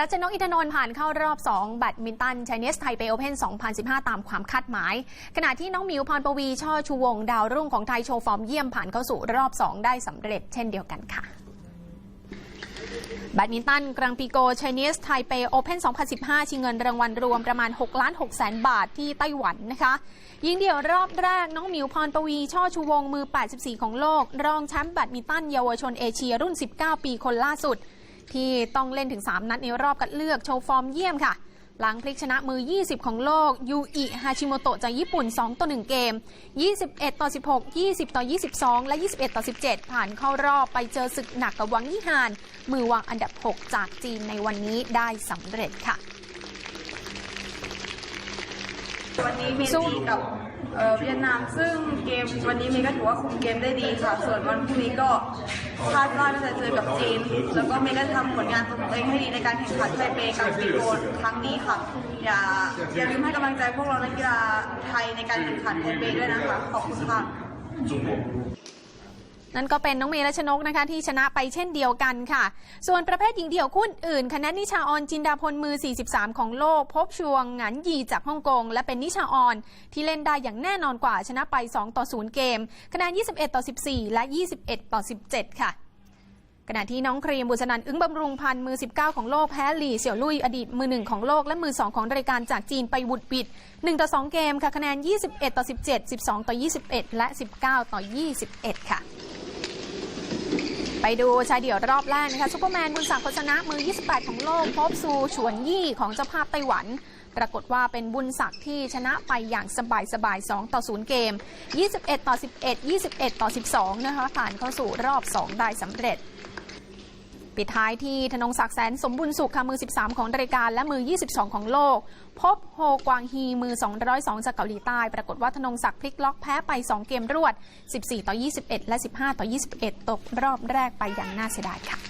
รัชนกอินทนนท์ผ่านเข้ารอบ 2 แบดมินตันช i เนสไทเปโอเพน2015 ตามความคาดหมาย ขณะที่น้องมิวพรปวี ช่อชูวง ดาวรุ่งของไทยโชว์ฟอร์มเยี่ยมผ่านเข้าสู่รอบ 2 ได้สำเร็จเช่นเดียวกันค่ะแบดมินตันกรังปีโกช i เนสไทเปโอเพน2015 ชิงเงินรางวัลรวมประมาณ6ล้าน6แสนบาทที่ไต้หวันนะคะยิงเดี่ยวรอบแรกน้องหมิวพรปวี ช่อชูวงมือ 84 ของโลก รองแชมป์แบดมินตันเยาวชนเอเชียรุ่น 19 ปีคนล่าสุด ที่ต้องเล่นถึง 3 นัดในรอบคัดเลือกโชว์ฟอร์มเยี่ยมค่ะ หลังพลิกชนะมือ 20 ของโลกยูอิฮาชิโมโตะจากญี่ปุ่น 2 ต่อ 1 เกม 21 ต่อ 16 20 ต่อ 22 และ 21 ต่อ 17 ผ่านเข้ารอบไปเจอศึกหนักกับวังยี่ฮาน มือวางอันดับ 6 จากจีนในวันนี้ได้สำเร็จค่ะ วันนี้เมจีกับ เวียดนาม ซึ่งเกมวันนี้เมย์ก็ถือว่าคุมเกมได้ดีค่ะ ส่วนวันพรุ่งนี้ก็คาดว่าน่าจะเจอกับจีน แล้วก็เมย์ก็ทำผลงานตัวเองให้ดีในการแข่งขันไทเปกับปีโกนครั้งนี้ค่ะ อย่าอย่าลืมให้กำลังใจพวกเรานักกีฬาไทยในการแข่งขันไทเปด้วยนะคะ ขอบคุณค่ะ นั่นก็เป็นน้องเมย์รัชนกนะคะ ที่ชนะไปเช่นเดียวกันค่ะ ส่วนประเภทหญิงเดี่ยวคู่อื่นคณะนิชาออนจินดาพลมือ 43 ของโลก พบชวงหงันยีจากฮ่องกง และเป็นนิชาออน ที่เล่นได้อย่างแน่นอนกว่าชนะไป 2 ต่อ 0 เกม คะแนน 21 ต่อ 14 และ 21 ต่อ 17 ค่ะขณะที่น้องครีมบุษนันอึ้งบำรุงพันธ์มือ 19 ของโลกแพ้หลี่เสี่ยวลุยอดีตมือหนึ่งของโลกและมือ 2 ของรายการจากจีนไปบุดบิด 1 ต่อ 2 เกมค่ะคะแนน 21 ต่อ 17 12 ต่อ 21 และ 19 ต่อ 21 ค่ะ ไปดูชายเดี่ยวรอบแรกนะคะซูเปอร์แมนบุญศักดิ์โชนะมือ 28 ของโลก พบซูฉวนยี่ของเจ้าภาพไต้หวัน ปรากฏว่าเป็นบุญศักดิ์ที่ชนะไปอย่างสบายสบาย2ต่อ 0 เกม 21 ต่อ 11 21 ต่อ 12 นะคะผ่านเข้าสู่รอบ 2 ได้สำเร็จ ปิดท้ายที่ธนงศักดิ์แสนสมบุญสุขค่ะมือ 13 ของรายการและมือ 22 ของโลก พบโฮกวางฮีมือ 202 จากเกาหลีใต้ ปรากฏว่าธนงศักดิ์พลิกล็อกแพ้ไป 2 เกมรวด 14 ต่อ 21 และ 15 ต่อ 21 ตกรอบแรกไปอย่างน่าเสียดายค่ะ